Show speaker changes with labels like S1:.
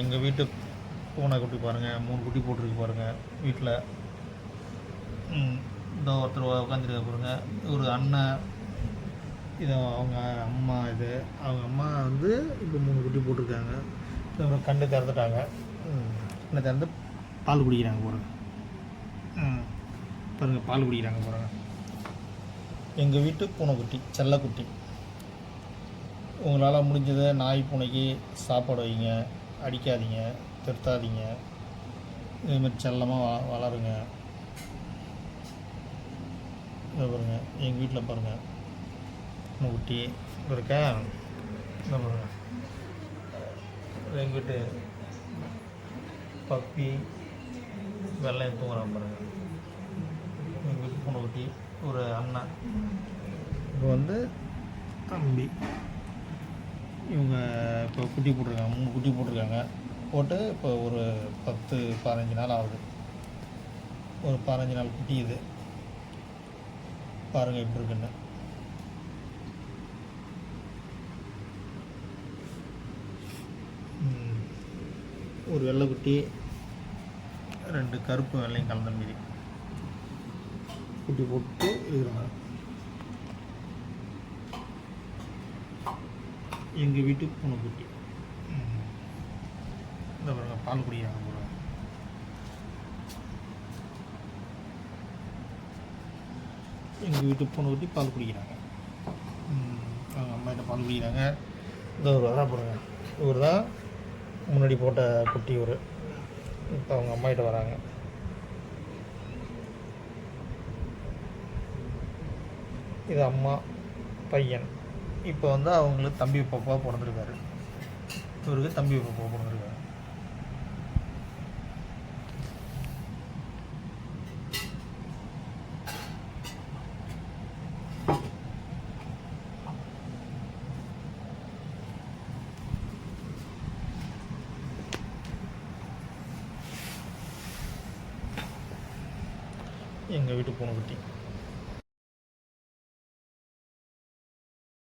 S1: எங்கள் வீட்டு பூனை குட்டி பாருங்கள் மூணு குட்டி போட்டிருக்கு பாருங்கள் வீட்டில் இந்த ஒருத்தர் உட்காந்துருக்க பாருங்க. ஒரு அண்ணன் இது அவங்க அம்மா இது. அவங்க அம்மா வந்து இப்போ மூணு குட்டி போட்டிருக்காங்க. அப்புறம் கண்டு திறந்துட்டாங்க. கண்ணை திறந்து பால் குடிக்கிறாங்க பாருங்கள் பாருங்கள் பால் குடிக்கிறாங்க பாருங்க. எங்கள் வீட்டு பூனைக்குட்டி செல்லக்குட்டி உங்களால் முடிஞ்சதை நாய் பூனைக்கு சாப்பாடு வைங்க. அடிக்காதீங்க திருத்தாதீங்க. இதேமாதிரி செல்லமாக வ வளருங்க. இதை பாருங்க எங்கள் வீட்டில் பாருங்கள் பூனைக்குட்டி இருக்கா? இதை பாருங்கள் எங்கள் வீட்டு பப்பி வெள்ளையும் தூங்குறான் பாருங்க. எங்கள் வீட்டு குட்டி ஒரு அண்ணன் இப்போ வந்து தம்பி. இவங்க இப்போ குட்டி போட்டிருக்காங்க மூணு குட்டி போட்டிருக்காங்க. போட்டு இப்போ ஒரு பத்து பதினஞ்சு நாள் ஆகுது. ஒரு பதினஞ்சு நாள் குட்டி இது. பாருங்கள் எப்படி இருக்குன்னு. ஒரு ஒரு வெள்ளைக்குட்டி ரெண்டு கருப்பு வெள்ளையும் கலந்த மீதி. குட்டி போட்டு இருக்கிறாங்க எங்கள் வீட்டு பூனைக்குட்டி குட்டி. இந்த பாருங்க பால் குடிக்கிறாங்க பாருங்க எங்கள் வீட்டு பூனைக்குட்டி பால் குடிக்கிறாங்க. அவங்க அவங்க அம்மாகிட்ட பால் குடிக்கிறாங்க. இந்த ஒரு அதான் பாருங்க. இவர் தான் முன்னாடி போட்ட குட்டி ஒரு இப்போ அவங்க அம்மாகிட்ட வராங்க. இது அம்மா பையன். இப்போ வந்து அவங்களுக்கு தம்பி பாப்பா பிறந்திருக்காரு. இவருக்கு தம்பி பாப்பா பிறந்திருக்காரு. எங்கள் வீட்டு பூனைக்குட்டி